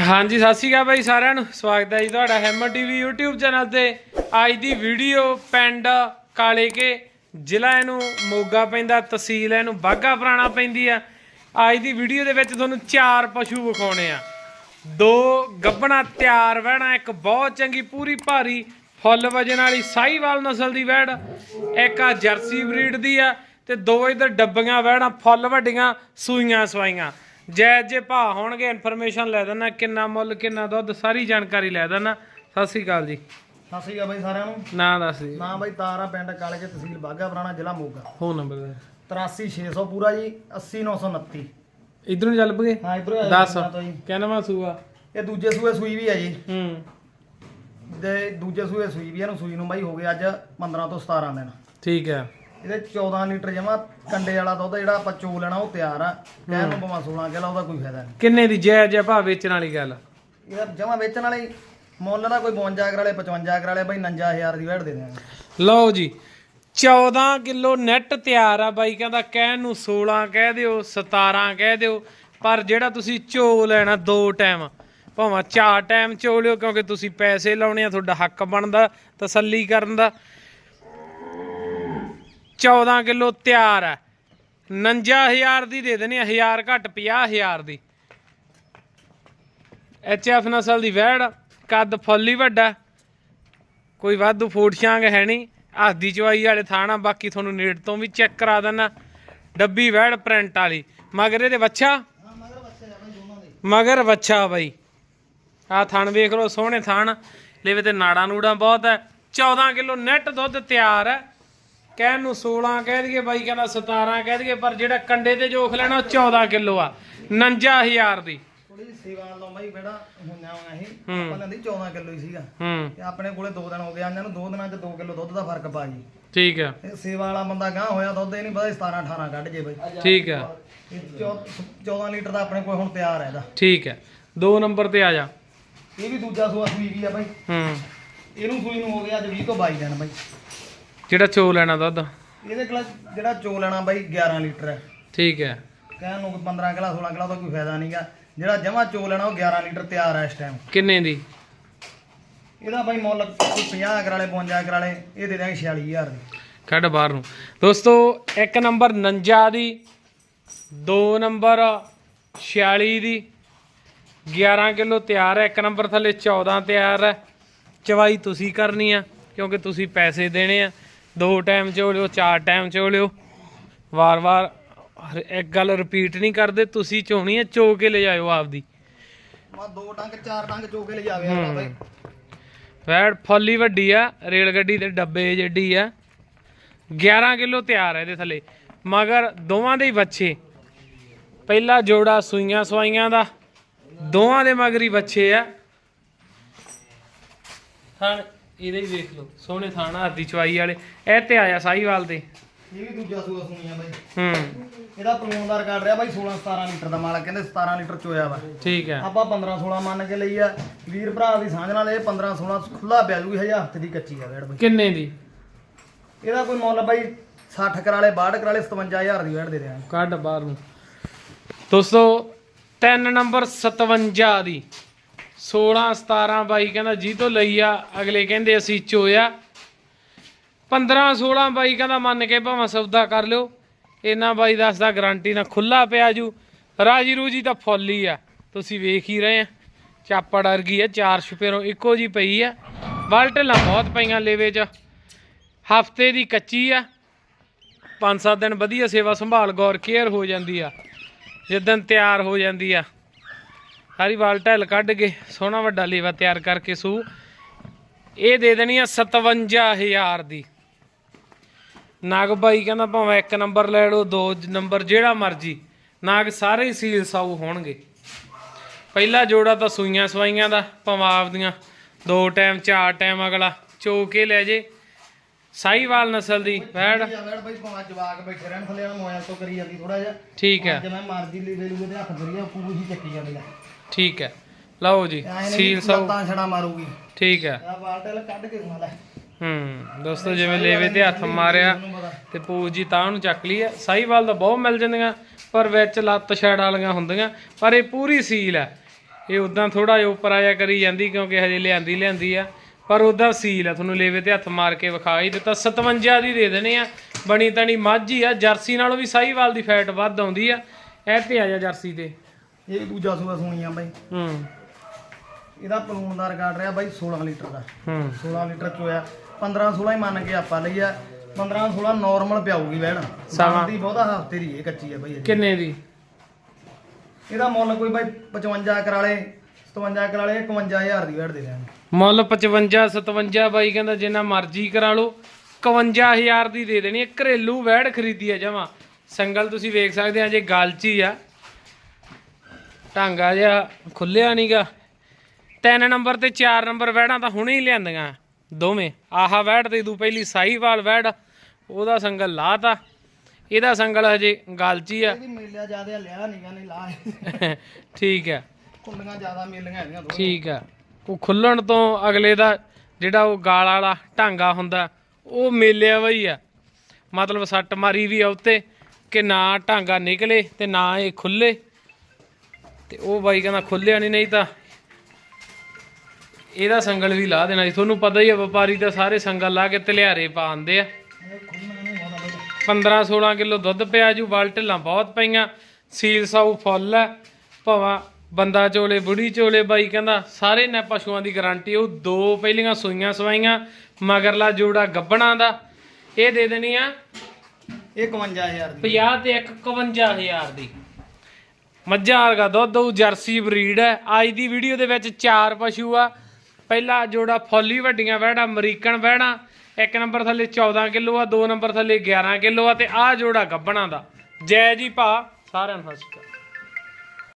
ਹਾਂਜੀ, ਸਤਿ ਸ਼੍ਰੀ ਅਕਾਲ ਬਾਈ ਸਾਰਿਆਂ ਨੂੰ। ਸਵਾਗਤ ਹੈ ਜੀ ਤੁਹਾਡਾ ਹੈਮਰ ਟੀਵੀ YouTube ਚੈਨਲ ਤੇ। ਅੱਜ ਦੀ ਵੀਡੀਓ ਪਿੰਡ ਕਾਲੇ ਕੇ ਜ਼ਿਲ੍ਹਾ ਇਹਨੂੰ ਮੋਗਾ ਪੈਂਦਾ, ਤਹਿਸੀਲ ਇਹਨੂੰ ਬਾਗਾ ਪੁਰਾਣਾ ਪੈਂਦੀ ਆ। ਅੱਜ ਦੀ ਵੀਡੀਓ ਦੇ ਵਿੱਚ ਤੁਹਾਨੂੰ ਚਾਰ ਪਸ਼ੂ ਵਿਖਾਉਣੇ ਆ। ਦੋ ਗੱਬਣਾ ਤਿਆਰ ਵਹਿਣਾ, ਇੱਕ ਬਹੁਤ ਚੰਗੀ ਪੂਰੀ ਭਾਰੀ ਫੁੱਲ ਵਜਨ ਵਾਲੀ ਸਾਹੀਵਾਲ ਨਸਲ ਦੀ ਵਹਿੜ, ਇੱਕ ਆ ਜਰਸੀ ਬਰੀਡ ਦੀ ਆ ਤੇ ਦੋ ਇਧਰ ਡੱਬੀਆਂ ਵਹਿਣਾ ਫੁੱਲ ਵੱਡੀਆਂ, ਸੂਈਆਂ ਸਵਾਈਆਂ। ਜੈ ਜੇ ਭਾ ਹੋਣਗੇ ਇਨਫੋਰਮੇਸ਼ਨ ਲੈ ਦੇਣਾ ਕਿੰਨਾ ਮੁੱਲ ਕਿੰਨਾ ਦੁੱਧ ਸਾਰੀ ਜਾਣਕਾਰੀ ਲੈ ਦੇਣਾ ਸਤਿ ਸ੍ਰੀ ਅਕਾਲ ਜੀ। ਸਤਿ ਸ਼੍ਰੀ ਅਕਾਲ ਬਾਈ ਸਾਰਿਆਂ ਨੂੰ। ਨਾਂ ਦੱਸ ਜੀ। ਨਾਮ ਬਾਈ ਤਾਰਾ ਪਿੰਡ ਕਾਲੇ ਕੇ ਤਹਿਸੀਲ ਬਾਗਾ ਪੁਰਾਣਾ ਜ਼ਿਲ੍ਹਾ ਮੋਗਾ। ਫੋਨ ਨੰਬਰ 83600 ਪੂਰਾ ਜੀ 80929 ਇਧਰੋਂ ਚੱਲ ਪਗੇ? ਹਾਂ ਇਧਰੋਂ ਦੱਸ। ਕਹਿਣਾ ਸੂਆ? ਇਹ ਦੂਜੇ ਸੂਏ ਸੂਈ ਵੀ ਹੈ ਜੀ। ਹੂੰ। ਤੇ ਦੂਜੇ ਸੂਏ ਸੂਈ ਵੀ ਇਹਨੂੰ ਸੂਈ ਨੂੰ ਬਾਈ ਹੋ ਗਿਆ ਅੱਜ 15 ਤੋਂ 17 ਦਿਨ। ਠੀਕ ਹੈ ਇਹਦੇ 14 ਲੀਟਰ ਜਮਾ ਕੰਡੇ ਵਾਲਾ ਦੁੱਧ ਜਿਹੜਾ ਆਪਾਂ ਚੋ ਲੈਣਾ ਉਹ ਤਿਆਰ ਆ। ਕਹਿਣ ਨੂੰ ਭਾਵੇਂ 16 ਕਿਲੋ ਉਹਦਾ ਕੋਈ ਫਾਇਦਾ ਨਹੀਂ। ਕਿੰਨੇ ਦੀ ਜੈ ਜੈ ਭਾ ਵੇਚਣ ਵਾਲੀ ਗੱਲ? ਇਹਦਾ ਜਮਾ ਵੇਚਣ ਵਾਲੇ ਹੀ ਮੁੱਲ ਦਾ ਕੋਈ 52 ਕਰਾਲੇ 55 ਕਰਾਲੇ ਬਾਈ 59000 ਦੀ ਵੈਟ ਦੇ ਦਿਆਂਗੇ। ਲਓ ਜੀ 14 ਕਿਲੋ ਨੈਟ ਤਿਆਰ ਆ ਬਾਈ ਕਹਿੰਦਾ ਕਹਿਣ ਨੂੰ 16 ਕਹਿ ਦਿਓ 17 ਕਹਿ ਦਿਓ ਪਰ ਜਿਹੜਾ ਤੁਸੀਂ ਚੋ ਲੈਣਾ ਦੋ ਟਾਈਮ ਭਾਵੇਂ ਚਾਰ ਟਾਈਮ ਚੋ ਲਿਓ ਕਿਉਂਕਿ ਤੁਸੀਂ ਪੈਸੇ ਲਾਉਣੇ ਆ ਤੁਹਾਡਾ ਹੱਕ ਬਣਦਾ ਤਸੱਲੀ ਕਰਨ ਦਾ। 14 ਕਿਲੋ ਤਿਆਰ ਆ 59000 ਦੀ ਦੇ ਦੇਣੀ 1000 ਘੱਟ 50000 ਦੀ। ਐਚ ਐਫ ਨਸਲ ਦੀ ਵੈੜ, ਕੱਦ ਫੁੱਲ ਹੀ ਵੱਡਾ ਕੋਈ ਵਾਧੂ ਫੂਟ ਛਾਂਗ ਹੈ ਨਹੀਂ। ਹੱਸਦੀ ਚਵਾਈ ਵਾਲੇ ਥਾਣਾ, ਬਾਕੀ ਤੁਹਾਨੂੰ ਨੇੜ ਤੋਂ ਵੀ ਚੈੱਕ ਕਰਾ ਦੇਣਾ ਡੱਬੀ ਵੈੜ ਪ੍ਰਿੰਟ ਵਾਲੀ। ਮਗਰ ਇਹਦੇ ਵੱਛਾ? ਮਗਰ ਵੱਛਾ ਬਾਈ। ਆ ਥਣ ਵੇਖ ਲਓ, ਸੋਹਣੇ ਥਣ। ਲੇਵੇ ਤੇ ਨਾੜਾਂ ਨੂੜਾਂ ਬਹੁਤ ਹੈ। 14 ਕਿਲੋ ਨੈਟ ਦੁੱਧ ਤਿਆਰ ਹੈ। ਕਹਿਣ ਨੂੰ 16 ਕਹਿ ਦਈਏ ਬਾਈ ਕਹਿੰਦਾ 17 ਕਹਿ ਦਈਏ ਪਰ ਜਿਹੜਾ ਕੰਡੇ ਤੇ ਜੋਖ ਲੈਣਾ ਉਹ 14 ਕਿਲੋ ਆ 59000 ਦੀ। ਥੋੜੀ ਸੇਵਾ ਤੋਂ ਬਾਈ ਬੇੜਾ ਹੋਈਆਂ ਹੋਈਆਂ ਸੀ ਹੂੰ। ਆਪਾਂ ਲੈਂਦੀ 14 ਕਿਲੋ ਹੀ ਸੀਗਾ। ਹੂੰ। ਤੇ ਆਪਣੇ ਕੋਲੇ 2 ਦਿਨ ਹੋ ਗਏ ਆਂਦੇ ਨੂੰ 2 ਦਿਨਾਂ 'ਚ 2 ਕਿਲੋ ਦੁੱਧ ਦਾ ਫ਼ਰਕ ਪਾ ਜੀ ਠੀਕ ਹੈ ਇਹ ਸੇਵਾ ਵਾਲਾ ਬੰਦਾ ਗਾਂ ਹੋਇਆ ਦੁੱਧ ਇਹ ਨਹੀਂ ਪਤਾ 17 18 ਕੱਢ ਜੇ ਬਾਈ। ਠੀਕ ਹੈ ਇਹ ਚੌ- 14 ਲੀਟਰ ਦਾ ਆਪਣੇ ਕੋਲ ਹੁਣ ਤਿਆਰ ਹੈ ਇਹਦਾ। ਠੀਕ ਹੈ ਦੋ ਨੰਬਰ ਤੇ ਆ ਜਾ। ਇਹ ਵੀ ਦੂਜਾ ਸੂਆ ਸੂਈ ਵੀ ਆ ਬਾਈ। ਹੂੰ। ਇਹਨੂੰ ਸੂਈ ਨੂੰ ਹੋ ਗਿਆ ਅੱਜ 20 ਤੋਂ 22 ਦਿਨ ਬਾਈ। ਜਿਹੜਾ ਚੋ ਲੈਣਾ ਦੁੱਧ? ਇਹਦੇ ਕੋਲ ਜਿਹੜਾ ਚੋ ਲੈਣਾ ਬਾਈ 11 ਲੀਟਰ ਹੈ। ਠੀਕ ਹੈ। ਕਹਿਣ ਨੂੰ ਕੋਈ 15 ਕਿਲਾ 16 ਕਿਲਾ ਦਾ ਕੋਈ ਫਾਇਦਾ ਨਹੀਂਗਾ ਜਿਹੜਾ ਜਮਾ ਚੋ ਲੈਣਾ ਉਹ 11 ਲੀਟਰ ਤਿਆਰ ਹੈ ਇਸ ਟਾਈਮ ਕਿੰਨੇ ਦੀ? ਇਹਦਾ ਬਾਈ ਮੁੱਲ ਕੋਈ 50 ਕਰਾਲੇ 52 ਕਰਾਲੇ ਇਹ ਦੇ ਦਿਆਂਗੇ 46000 ਦੀ। ਕੱਢ ਬਾਹਰ ਨੂੰ। ਦੋਸਤੋ ਇੱਕ ਨੰਬਰ 49 ਦੀ ਦੋ ਨੰਬਰ 46 ਦੀ 11 ਕਿਲੋ ਤਿਆਰ ਹੈ ਇੱਕ ਨੰਬਰ ਥੱਲੇ 14 ਤਿਆਰ ਹੈ। ਚਵਾਈ ਤੁਸੀਂ ਕਰਨੀ ਆ ਕਿਉਂਕਿ ਤੁਸੀਂ ਪੈਸੇ ਦੇਣੇ ਆ। ਦੋ ਟਾਈਮ ਚੋ ਲਿਓ ਚਾਰ ਟਾਈਮ ਚੋ ਲਿਓ। ਵਾਰ-ਵਾਰ ਇੱਕ ਗੱਲ ਰਿਪੀਟ ਨਹੀਂ ਕਰਦੇ ਤੁਸੀਂ ਚੋਣੀ ਹੈ ਚੋ ਕੇ ਲੈ ਜਾਇਓ ਆਪਦੀ। ਮਾ ਦੋ ਟੰਗ ਚਾਰ ਟੰਗ ਚੋ ਕੇ ਲਿਜਾਵੇ ਆਲਾ ਬਾਈ। ਵੈੜ ਫੁੱਲੀ ਵੱਡੀ ਆ ਰੇਲ ਗੱਡੀ ਦੇ ਡੱਬੇ ਜਿੱਡੀ ਆ। 11 ਕਿਲੋ ਤਿਆਰ ਹੈ ਇਹਦੇ ਥੱਲੇ। ਮਗਰ ਦੋਵਾਂ ਦੇ ਹੀ ਬੱਚੇ ਪਹਿਲਾ ਜੋੜਾ ਸੂਈਆਂ ਸਵਾਈਆਂ ਦਾ ਦੋਵਾਂ ਦੇ ਮਗਰ ਹੀ ਬੱਚੇ ਆ। ਥਣ ਇਹਦੇ ਹੀ ਵੇਖ ਲਓ ਸੋਹਣੇ ਥਾਣ ਹੱਥ ਦੀ ਚਵਾਈ ਵਾਲੇ। ਇਹ ਤੇ ਆਇਆ ਸਾਹੀਵਾਲ ਦੇ। ਇਹ ਵੀ ਦੂਜਾ ਸੂਆ ਸੁਣੀਆ ਬਾਈ। ਹੂੰ। ਇਹਦਾ ਪਲੂਨ ਦਾ ਰਿਕਾਰਡ ਰਿਹਾ ਬਾਈ 16 17 ਲੀਟਰ ਦਾ ਮਾਲਕ ਕਹਿੰਦੇ 17 ਲੀਟਰ ਚੋਇਆ ਵਾ। ਠੀਕ ਹੈ। ਆਪਾਂ 15 16 ਮੰਨ ਕੇ ਲਈ ਆ। ਵੀਰ ਭਰਾ ਦੀ ਸਾਂਝ ਨਾਲ ਇਹ 15 16 ਖੁੱਲਾ ਪਿਆ ਜੂਗੀ ਹਜ਼ਾਰ ਹਫ਼ਤੇ ਦੀ ਕੱਚੀ ਆ ਵੇੜ ਬਾਈ। ਕਿੰਨੇ ਦੀ? ਇਹਦਾ ਕੋਈ ਮੁੱਲ ਬਾਈ 60 ਕਰਾਲੇ 62 ਕਰਾਲੇ 57000 ਦੀ ਵੇੜ ਦੇ ਦਿਆਂ ਕੱਢ ਬਾਹਰ ਨੂੰ। ਦੋਸਤੋ ਤਿੰਨ ਨੰਬਰ 57 ਦੀ। 16 17 ਬਾਈ ਕਹਿੰਦਾ ਜੀ ਤੋਂ ਲਈ ਆ, ਅਗਲੇ ਕਹਿੰਦੇ ਅਸੀਂ ਚੋਇਆ। 15 16 ਬਾਈ ਕਹਿੰਦਾ ਮੰਨ ਕੇ ਭਾਵੇਂ ਸੌਦਾ ਕਰ ਲਿਓ। ਇਹਨਾਂ ਬਾਈ ਦੱਸਦਾ ਗਾਰੰਟੀ ਨਾਲ ਖੁੱਲਾ ਪਿਆ ਜੂ। ਰਾਜੀ ਰੂਜੀ ਤਾਂ ਫੁੱਲ ਹੀ ਆ। ਤੁਸੀਂ ਵੇਖ ਹੀ ਰਹੇ ਆ। ਚਾਪੜ ਵਰਗੀ ਆ, ਚਾਰ ਛਪੇਰੋਂ ਇੱਕੋ ਜੀ ਪਈ ਆ। ਬਾਲਟਲਾਂ ਬਹੁਤ ਪਈਆਂ ਲੇਵੇ 'ਚ। ਹਫ਼ਤੇ ਦੀ ਕੱਚੀ ਆ। ਪੰਜ ਸੱਤ ਦਿਨ ਵਧੀਆ ਸੇਵਾ ਸੰਭਾਲ, ਗੌਰ ਕੇਅਰ ਹੋ ਜਾਂਦੀ ਆ। ਜਿੱਦਣ ਤਿਆਰ ਹੋ ਜਾਂਦੀ ਆ। ਸਾਰੀ ਵਾਲ ਢਲ ਕੱਢ ਕੇ ਸੋਹਣਾ ਵੱਡਾ ਲੇਵਾ ਤਿਆਰ ਕਰਕੇ ਸੂ। ਇਹ ਦੇ ਦੇਣੀ ਆ 57000 ਦੀ। ਨਾਗ ਬਾਈ ਕਹਿੰਦਾ ਭਾਵੇਂ ਇੱਕ ਨੰਬਰ ਲੈ ਲਓ ਦੋ ਨੰਬਰ ਜਿਹੜਾ ਮਰਜ਼ੀ। ਨਾਗ ਸਾਰੇ ਹੀ ਸੀਲ ਸਾਊ ਹੋਣਗੇ। ਪਹਿਲਾ ਜੋੜਾ ਤਾਂ ਸੂਈਆਂ ਸਵਾਈਆਂ ਦਾ ਭਾਵੇਂ ਆਪਦੀਆਂ ਦੋ ਟਾਈਮ ਚਾਰ ਟਾਈਮ ਅਗਲਾ ਚੋ ਕੇ ਲੈ ਜੇ। ਸਾਹੀਵਾਲ ਨਸਲ ਦੀ ਵੈੜ। ਵੇੜ ਬਾਈ ਭਾਵੇਂ ਜਵਾਕ ਬੈਠੇ ਰਹਿਣ ਥੱਲੇ ਮੋਬਾਈਲ ਤੋਂ ਕਰੀ ਜਾਂਦੀ ਥੋੜਾ ਜਿਹਾ। ਠੀਕ ਹੈ। ਜਿਵੇਂ ਮਰਜ਼ੀ ਲਈ ਲੈ ਲੂਗੇ ਤੇ ਹੱਥ ਫਰੀਆ ਪੂਰੀ ਹੀ ਚੱਕੀ ਜਾਂਦੀ ਆ। ਠੀਕ ਹੈ। ਲਓ ਜੀ ਸੀਲ ਸਾਊ ਲੱਤਾਂ ਛੜਾ ਮਾਰੂਗੀ। ਠੀਕ ਹੈ। ਆ ਬਾਲਟਲ ਕੱਢ ਕੇ ਸੁਣਾ ਲੈ। ਹੂੰ ਦੋਸਤੋ ਜਿਵੇਂ ਲੇਵੇ ਤੇ ਹੱਥ ਮਾਰਿਆ ਤੇ ਪੂਜ ਜੀ ਤਾਂ ਨੂੰ ਚੱਕ ਲਈ ਆ ਸਾਈਵਾਲ ਦਾ ਬਹੁਤ ਮਿਲ ਜਾਂਦੀਆਂ ਪਰ ਵਿੱਚ ਲੱਤ ਛੜ ਵਾਲੀਆਂ ਹੁੰਦੀਆਂ ਪਰ ਇਹ ਪੂਰੀ ਸੀਲ ਆ ਇਹ ਉਦਾਂ ਥੋੜਾ ਜਿਹਾ ਉੱਪਰ ਆਇਆ ਕਰੀ ਜਾਂਦੀ ਕਿਉਂਕਿ ਹਜੇ ਲਿਆਂਦੀ ਲਿਆਂਦੀ ਆ। ਪਰ ਉਦਾਂ ਸੀਲ ਆ ਤੁਹਾਨੂੰ ਲੇਵੇ ਤੇ ਹੱਥ ਮਾਰ ਕੇ ਵਿਖਾ ਹੀ ਦਿੱਤਾ। 57 ਦੀ ਦੇ ਦੇਣੇ ਆ। ਬਣੀ ਤਣੀ ਮੱਝ ਹੀ ਆ। ਜਰਸੀ ਨਾਲੋਂ ਵੀ ਸਾਈਵਾਲ ਦੀ ਫੈਟ ਵੱਧ ਆਉਂਦੀ ਆ। ਇਹ ਤੇ ਆ ਜਾ ਜਰਸੀ ਤੇ। ਇਹ ਦੂਜਾ ਸੂਆ ਸੁਣੀ ਆ ਬਾਈ। ਹੂੰ। ਇਹਦਾ ਪਲੂਣ ਦਾ ਰਿਕਾਰਡ ਰਿਹਾ ਬਾਈ 16 ਲੀਟਰ ਦਾ। ਹੂੰ। 16 ਲੀਟਰ ਚੋਇਆ 15 16 ਹੀ ਮੰਨ ਕੇ ਆਪਾਂ ਲਈ ਆ 15 16 ਨਾਰਮਲ ਪਿਆਊਗੀ ਵੈਣ ਸਮਾਂ। ਦੀ ਬਹੁਤਾ ਹਫ਼ਤੇ ਦੀ ਇਹ ਕੱਚੀ ਆ ਬਾਈ ਅਜੇ। ਕਿੰਨੇ ਦੀ? ਇਹਦਾ ਮੁੱਲ ਕੋਈ ਬਾਈ 55 ਕਰਾਲੇ 57 ਕਰਾਲੇ 51000 ਦੀ ਵੈੜ ਦੇ ਦੇਣਗੇ ਮੁੱਲ 55 57 ਬਾਈ ਕਹਿੰਦਾ ਜਿੰਨਾ ਮਰਜ਼ੀ ਕਰਾ ਲਓ। 51000 ਦੀ ਦੇ ਦੇਣੀ ਹੈ। ਘਰੇਲੂ ਵੈੜ ਖਰੀਦੀ ਹੈ ਜਮਾ। ਸੰਗਲ ਤੁਸੀਂ ਵੇਖ ਸਕਦੇ ਆ ਜੇ ਗਲਚੀ ਆ। ਢਾਂਗਾ ਜਿਹਾ ਖੁੱਲਿਆ ਨਹੀਂਗਾ ਤਿੰਨ ਨੰਬਰ ਤੇ ਚਾਰ ਨੰਬਰ ਵੈੜਾਂ ਤਾਂ ਹੁਣੇ ਹੀ ਲਿਆਂਦੀਆਂ। ਦੋਵੇਂ। ਆਹਾ ਵੈੜ ਤੇ ਤੂੰ ਪਹਿਲੀ ਸਾਈਵਾਲ ਵੈੜ ਉਹਦਾ ਸੰਗਲ ਲਾਤਾ। ਇਹਦਾ ਸੰਗਲ ਹਜੇ ਗਲਚੀ ਆ। ਮੇਲਿਆ ਜ਼ਿਆਦਾ ਲਿਆ ਨਹੀਂਗਾ ਨਹੀਂ ਲਾ। ਠੀਕ ਹੈ ਕੁੰਡੀਆਂ ਜ਼ਿਆਦਾ ਮੇਲੀਆਂ ਹੈਗੀਆਂ ਦੋ ਠੀਕ ਆ। ਉਹ ਖੁੱਲਣ ਤੋਂ ਅਗਲੇ ਦਾ ਜਿਹੜਾ ਉਹ ਗਾਲ ਵਾਲਾ ਢਾਂਗਾ ਹੁੰਦਾ ਉਹ ਮੇਲਿਆ ਵਈ ਆ। ਮਤਲਬ ਸੱਟ ਮਾਰੀ ਵੀ ਆ ਉੱਤੇ ਕਿ ਨਾ ਢਾਂਗਾ ਨਿਕਲੇ ਤੇ ਨਾ ਇਹ ਖੁੱਲੇ। ਤੇ ਉਹ ਬਾਈ ਕਹਿੰਦਾ ਖੁੱਲਿਆ ਨਹੀਂ ਨਹੀਂ ਤਾਂ ਇਹਦਾ ਸੰਗਲ ਵੀ ਲਾ ਦੇਣਾ ਸੀ। ਤੁਹਾਨੂੰ ਪਤਾ ਹੀ ਆ ਵਪਾਰੀ ਤਾਂ ਸਾਰੇ ਸੰਗਲ ਲਾ ਕੇ ਤਲਿਆਰੇ ਪਾਉਂਦੇ ਆ। ਇਹ ਖੁੱਲ੍ਹਣਾ ਨਹੀਂ ਹੋਣਾ ਬਾਈ 15 16 ਕਿਲੋ ਦੁੱਧ ਪਿਆ ਜੂ ਵਾਲ ਢਿੱਲਾਂ ਬਹੁਤ ਪਈਆਂ ਸੀਲ ਸਾਊ ਫੁੱਲ ਹੈ ਭਾਵਾਂ ਬੰਦਾ ਚੋਲੇ ਬੁੜੀ ਚੋਲੇ ਬਾਈ ਕਹਿੰਦਾ ਸਾਰੇ ਨੇ ਪਸ਼ੂਆਂ ਦੀ ਗਾਰੰਟੀ ਉਹ ਦੋ ਪਹਿਲੀਆਂ ਸੂਈਆਂ ਸਵਾਈਆਂ ਮਗਰਲਾ ਜੋੜਾ ਗੱਬਣਾ ਦਾ ਇਹ ਦੇ ਦੇਣੀ ਆ ਇਹ 51000 ਦੀ। 50 ਤੇ 51000 ਦੀ। ਮੱਝਾਂ ਵਰਗਾ ਦੁੱਧ, ਉਹ ਜਰਸੀ ਬਰੀਡ ਹੈ। ਅੱਜ ਦੀ ਵੀਡੀਓ ਦੇ ਵਿੱਚ ਚਾਰ ਪਸ਼ੂ ਆ। ਪਹਿਲਾ ਜੋੜਾ ਫੌਲੀ, ਵੱਡੀਆਂ ਵਹਿੜਾ, ਅਮਰੀਕਨ ਵਹਿੜਾ। ਇੱਕ ਨੰਬਰ ਥੱਲੇ 14 ਕਿਲੋ ਆ, ਦੋ ਨੰਬਰ ਥੱਲੇ 11 ਕਿਲੋ ਆ ਤੇ ਆਹ ਜੋੜਾ ਗੱਬਣਾ ਦਾ। ਜੈ ਜੀ ਭਾ, ਸਾਰਿਆਂ ਨੂੰ ਸਤਿ ਸ਼੍ਰੀ ਅਕਾਲ।